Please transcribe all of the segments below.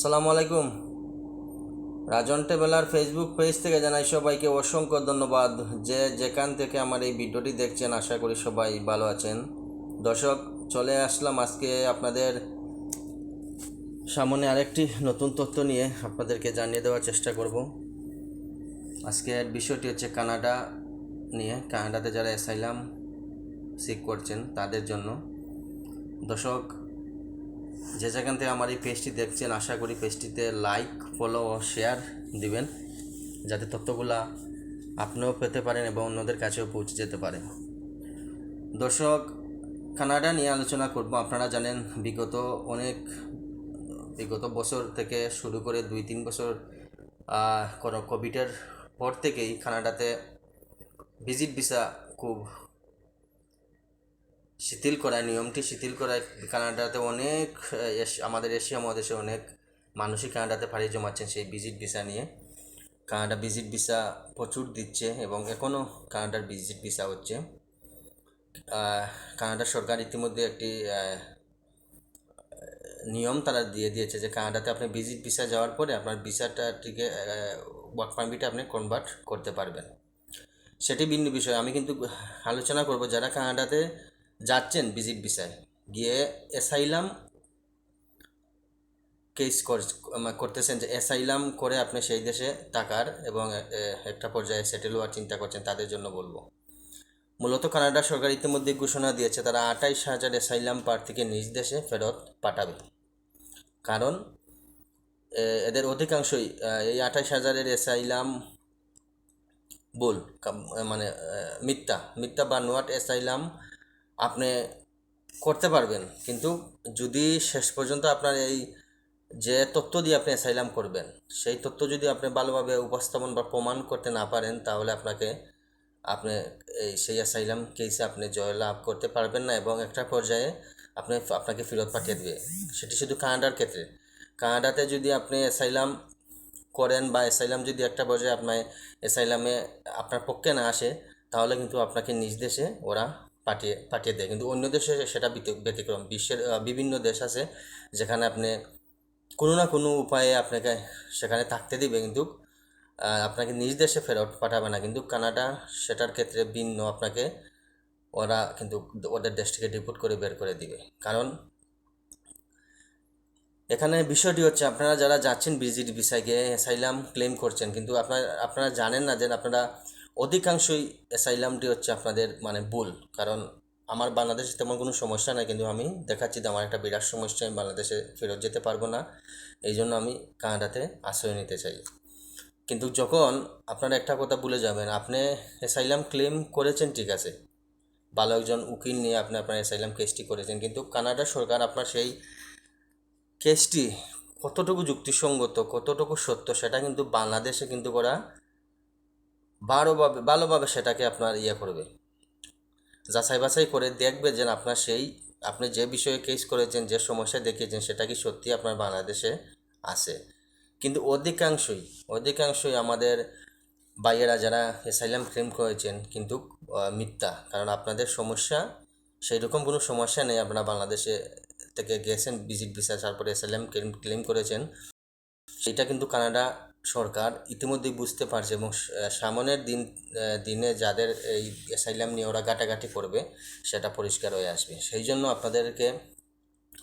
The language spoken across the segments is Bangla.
সালামু আলাইকুম। রাজন টেবেলার ফেসবুক পেজ থেকে জানাই সবাইকে অসংখ্য ধন্যবাদ যে যেখান থেকে আমার এই ভিডিওটি দেখছেন, আশা করি সবাই ভালো আছেন। দর্শক, চলে আসলাম আজকে আপনাদের সামনে আরেকটি নতুন তথ্য নিয়ে আপনাদেরকে জানিয়ে দেওয়ার চেষ্টা করব। আজকের বিষয়টি হচ্ছে কানাডা নিয়ে। কানাডাতে যারা অ্যাসাইলাম সিক করছেন তাদের জন্য। দর্শক যে যেখান থেকে আমার এই পেজটি দেখছেন, আশা করি পেজটিতে লাইক ফলো ও শেয়ার দিবেন, যাতে তথ্যগুলা আপনিও পেতে পারেন এবং অন্যদের কাছেও পৌঁছে যেতে পারে দর্শক, কানাডা নিয়ে আলোচনা করব। আপনারা জানেন, বিগত অনেক, বিগত বছর থেকে শুরু করে দুই তিন বছর কোনো কোভিডের পর থেকেই কানাডাতে ভিজিট ভিসা খুব শিথিল করায় নিয়মটি শিথিল করায় কানাডাতে অনেক আমাদের এশিয়া মহাদেশে অনেক মানুষই কানাডাতে পাড়ি জমাচ্ছেন সেই ভিজিট ভিসা নিয়ে। কানাডা ভিজিট ভিসা প্রচুর দিচ্ছে এবং এখনও কানাডার ভিজিট ভিসা হচ্ছে। কানাডা সরকার ইতিমধ্যে একটি নিয়ম তারা দিয়ে দিয়েছে যে কানাডাতে আপনি ভিজিট ভিসা যাওয়ার পরে আপনার ভিসাটাটিকে ওয়ার্ক পারমিটে আপনি কনভার্ট করতে পারবেন। সেটি ভিন্ন বিষয়। আমি কিন্তু আলোচনা করব যারা কানাডাতে যাচ্ছেন ভিজিট ভিসায়। গিয়ে অ্যাসাইলাম কেস করতেছেন যে অ্যাসাইলাম করে আপনি সেই দেশে টাকার এবং একটা পর্যায়ে সেটেল হওয়ার চিন্তা করছেন, তাদের জন্য বলব। মূলত কানাডা সরকার ইতিমধ্যে ঘোষণা দিয়েছে, তারা আঠাইশ হাজার অ্যাসাইলাম প্রার্থীকে নিজ দেশে ফেরত পাঠাবে। কারণ এদের অধিকাংশই এই আঠাইশ হাজারের অ্যাসাইলাম বল মানে মিথ্যা মিথ্যা বা নোয়াট অ্যাসাইলাম আপনি করতে পারবেন। কিন্তু যদি শেষ পর্যন্ত আপনার এই যে তথ্য দিয়ে আপনি অ্যাসাইলাম করবেন, সেই তথ্য যদি আপনি ভালোভাবে উপস্থাপন বা প্রমাণ করতে না পারেন, তাহলে আপনাকে, আপনি এই সেই অ্যাসাইলাম কেসে আপনি জয়লাভ করতে পারবেন না এবং একটা পর্যায়ে আপনি আপনাকে ফেরত পাঠিয়ে দেবে। সেটি শুধু কানাডার ক্ষেত্রে। কানাডাতে যদি আপনি অ্যাসাইলাম করেন বা অ্যাসাইলাম যদি একটা পর্যায়ে আপনার অ্যাসাইলামে আপনার পক্ষে না আসে, তাহলে কিন্তু আপনাকে নিজ দেশে ওরা পাঠিয়ে পাঠিয়ে দেয়। কিন্তু অন্য দেশে সেটা ব্যতি- ব্যতিক্রম। বিশ্বের বিভিন্ন দেশ আছে যেখানে আপনি কোনো না কোনো উপায়ে আপনাকে সেখানে থাকতে দিবে। কিন্তু আপনাকে নিজ দেশে ফেরত পাঠাবে না। কিন্তু কানাডা, সেটার ক্ষেত্রে ভিন্ন। আপনাকে ওরা কিন্তু ওদের দেশ থেকে ডিপোর্ট করে বের করে দিবে। কারণ, এখানে বিষয়টি হচ্ছে আপনারা যারা যাচ্ছেন ভিজিট ভিসায় গিয়ে অ্যাসাইলাম ক্লেম করছেন। কিন্তু আপনার, আপনারা জানেন না যে আপনারা অধিকাংশই অ্যাসাইলামটি হচ্ছে আপনাদের মানে ভুল, কারণ আমার বাংলাদেশে তেমন কোনো সমস্যা নাই, কিন্তু আমি দেখাচ্ছি যে আমার একটা বিরাট সমস্যা, আমি বাংলাদেশে ফেরত যেতে পারব না। এই জন্য আমি কানাডাতে আশ্রয় নিতে চাই। কিন্তু যখন আপনারা একটা কথা ভুলে যাবেন, আপনি অ্যাসাইলাম ক্লেম করেছেন, ঠিক আছে। ভালো একজন উকিল নিয়ে আপনি আপনার অ্যাসাইলাম কেসটি করেছেন, কিন্তু কানাডা সরকার আপনার সেই কেসটি কতটুকু যুক্তিসঙ্গত, কতটুকু সত্য, সেটা কিন্তু বাংলাদেশে কিন্তু ওরা ভালোভাবে ভালোভাবে সেটাকে আপনার ইয়ে করবে। যাচাই বাছাই করে দেখবে যে আপনার সেই, আপনি যে বিষয়ে কেস করেছেন, যে সমস্যা দেখিয়েছেন, সেটা কি সত্যি আপনার বাংলাদেশে আছে? কিন্তু অধিকাংশই অধিকাংশই আমাদের ভাইয়েরা যারা এসাইলাম ক্লেম করেছেন কিন্তু মিথ্যা। কারণ আপনাদের সমস্যা সেই রকম কোনো সমস্যা নেই আপনারা বাংলাদেশে থেকে গেছেন ভিজিট ভিসা তারপরে অ্যাসাইলাম ক্লেম ক্লেম করেছেন। সেটা কিন্তু কানাডা সরকার ইতিমধ্যেই বুঝতে পারছে এবং সামনের দিন দিনে যাদের এই অ্যাসাইলাম নিয়ে ওরা গাটাগাটি করবে, সেটা পরিষ্কার হয়ে আসবে। সেই জন্য আপনাদেরকে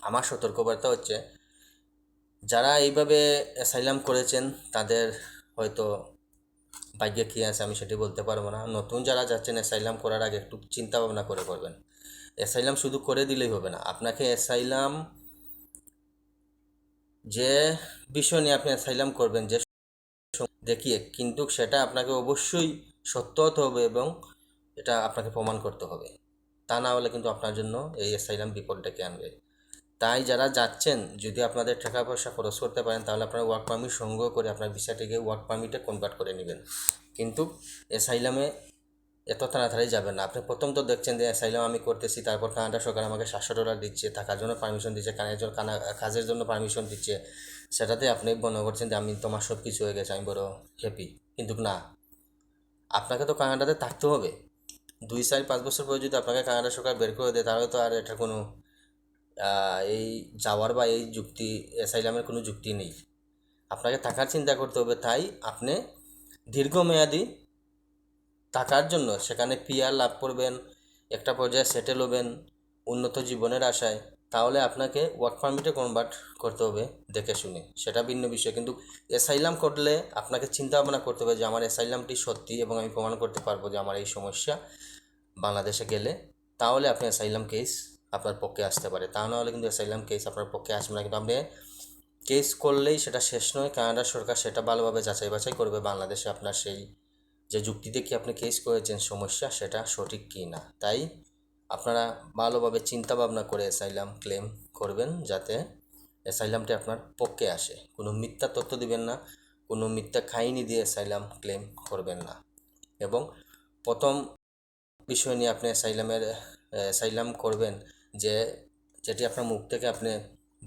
আমার সতর্কবার্তা হচ্ছে, যারা এইভাবে অ্যাসাইলাম করেছেন, তাদের হয়তো ভাগ্যে কী আছে আমি সেটি বলতে পারব না। নতুন যারা যাচ্ছেন অ্যাসাইলাম করার আগে একটু চিন্তা ভাবনা করে করবেন। অ্যাসাইলাম শুধু করে দিলেই হবে না। আপনাকে অ্যাসাইলাম যে বিষয় নিয়ে আপনি অ্যাসাইলাম করবেন, যে দেখিয়ে, কিন্তু সেটা আপনাকে অবশ্যই সত্য হতে হবে এবং এটা আপনাকে প্রমাণ করতে হবে। তা না হলে কিন্তু আপনার জন্য এই অ্যাসাইলাম বিপদ ডেকে আনবে? তাই যারা যাচ্ছেন, যদি আপনাদের টাকা পয়সা খরচ করতে পারেন, তাহলে আপনারা ওয়ার্ক পারমিট সংগ্রহ করে আপনার ভিসাটিকে ওয়ার্ক পারমিটে কনভার্ট করে নেবেন। কিন্তু অ্যাসাইলামে এত তাড়াতাড়ি যাবেন না। আপনি প্রথম তো দেখছেন যে অ্যাসাইলাম আমি করতেছি, তারপর কানাডা সরকার আমাকে সাতশো ডলার দিচ্ছে, থাকার জন্য পারমিশন দিচ্ছে, কানের জন্য কাজের জন্য পারমিশন দিচ্ছে। সেটাতে আপনি মনে করছেন যে আমি তোমার সব কিছু হয়ে গেছে, আমি বড় হ্যাপি কিন্তু না, আপনাকে তো কানাডাতে থাকতে হবে। দুই চার পাঁচ বছর পরে যদি আপনাকে কানাডা সরকার বের করে দেয়, তাহলে তো আর এটা কোনো এই যাওয়ার বা এই যুক্তি অ্যাসাইলামের কোনো যুক্তি নেই। আপনাকে থাকার চিন্তা করতে হবে, তাই আপনি দীর্ঘমেয়াদী থাকার জন্য সেখানে পিআর লাভ করবেন, একটা পর্যায়ে সেটেল হবেন, উন্নত জীবনের আশায়। তাহলে আপনাকে ওয়ার্ক পারমিটে কনভার্ট করতে হবে, দেখে শুনে। সেটা ভিন্ন বিষয়, কিন্তু অ্যাসাইলাম করলে আপনাকে চিন্তা ভাবনা করতে হবে যে আমার অ্যাসাইলামটি সত্যি এবং আমি প্রমাণ করতে পারব যে আমার এই সমস্যা বাংলাদেশে গেলে। তাহলে আপনি অ্যাসাইলাম কেস আপনার পক্ষে আসতে পারে। তা নাহলে কিন্তু অ্যাসাইলাম কেস আপনার পক্ষে আসবে না। কিন্তু আপনি কেস করলেই সেটা শেষ নয়। কানাডা সরকার সেটা ভালোভাবে যাচাই বাছাই করবে বাংলাদেশে আপনার সেই যে যুক্তিতে কি আপনি কেস করেছেন সমস্যা, সেটা সঠিক কি না। তাই আপনারা ভালোভাবে চিন্তা ভাবনা করে অ্যাসাইলাম ক্লেম করবেন যাতে অ্যাসাইলামটি আপনার পক্ষে আসে। কোনো মিথ্যা তথ্য দিবেন না, কোনো মিথ্যা খাইনি দিয়ে অ্যাসাইলাম ক্লেম করবেন না। এবং প্রথম বিষয় নিয়ে আপনি অ্যাসাইলামের অ্যাসাইলাম করবেন যে যেটি আপনার মুখ থেকে আপনি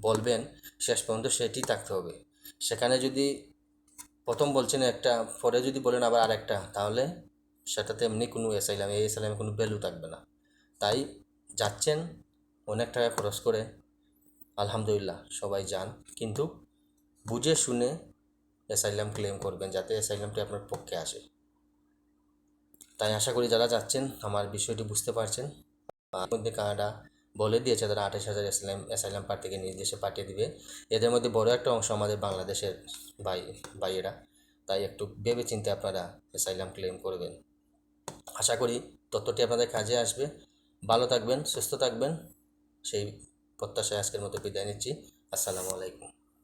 বলবেন, শেষ পর্যন্ত সেটি থাকতে হবে। সেখানে যদি প্রথম বলছেন একটা, পরে যদি বলেন আবার আরেকটা, তাহলে সেটাতে এমনি কোনো অ্যাসাইলাম এই অ্যাসাইলামে কোনো ভ্যালু থাকবে না। তাই যাচ্ছেন অনেক টাকা খরচ করে, আলহামদুলিল্লাহ, সবাই যান। কিন্তু বুঝে শুনে অ্যাসাইলাম ক্লেম করবেন, যাতে অ্যাসাইলামটি আপনার পক্ষে আসে। তাই আশা করি যারা যাচ্ছেন, আমার বিষয়টি বুঝতে পারছেন। মধ্যে কানাডা বলে দিয়েছে, তারা আঠাশ হাজার অ্যাসাইলাম অ্যাসাইলাম প্রার্থীকে নিজ দেশে পাঠিয়ে দিবে। এদের মধ্যে বড় একটা অংশ আমাদের বাংলাদেশের ভাই, ভাইয়েরা। তাই একটু ভেবে চিন্তে আপনারা অ্যাসাইলাম ক্লেম করবেন। আশা করি তথ্যটি আপনাদের কাজে আসবে। ভালো থাকবেন সুস্থ থাকবেন। সেই প্রত্যাশায় আজকের মতো বিদায় নিচ্ছি। আসসালামু আলাইকুম।